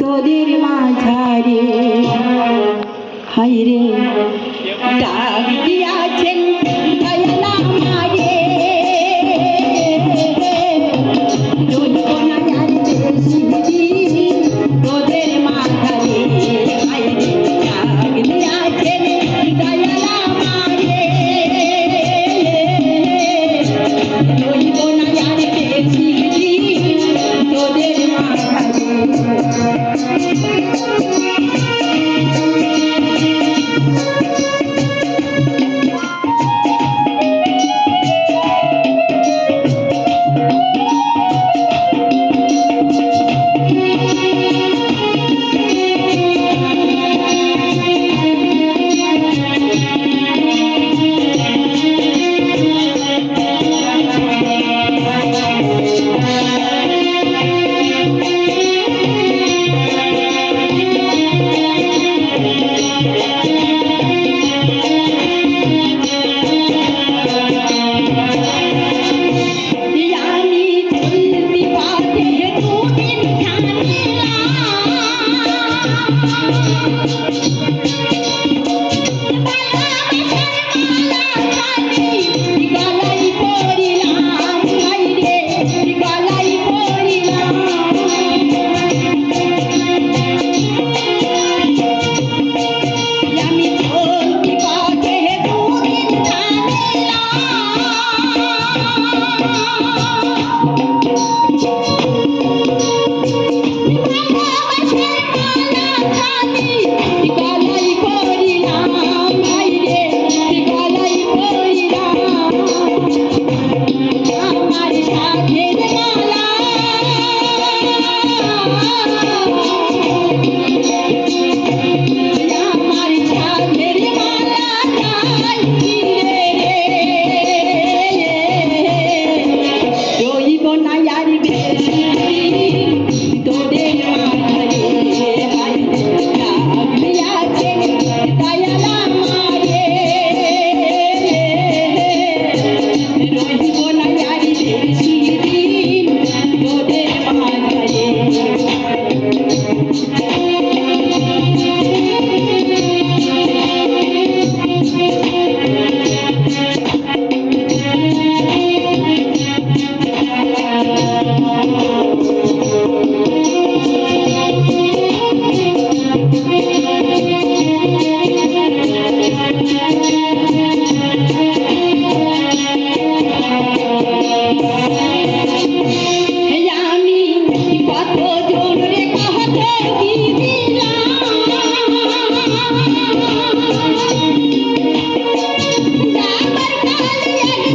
তোদের মাঝারে। হাইরে ডাক দিয়াছেন দয়ালা মারে রোজ কোনা যার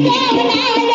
Yeah, yeah, yeah.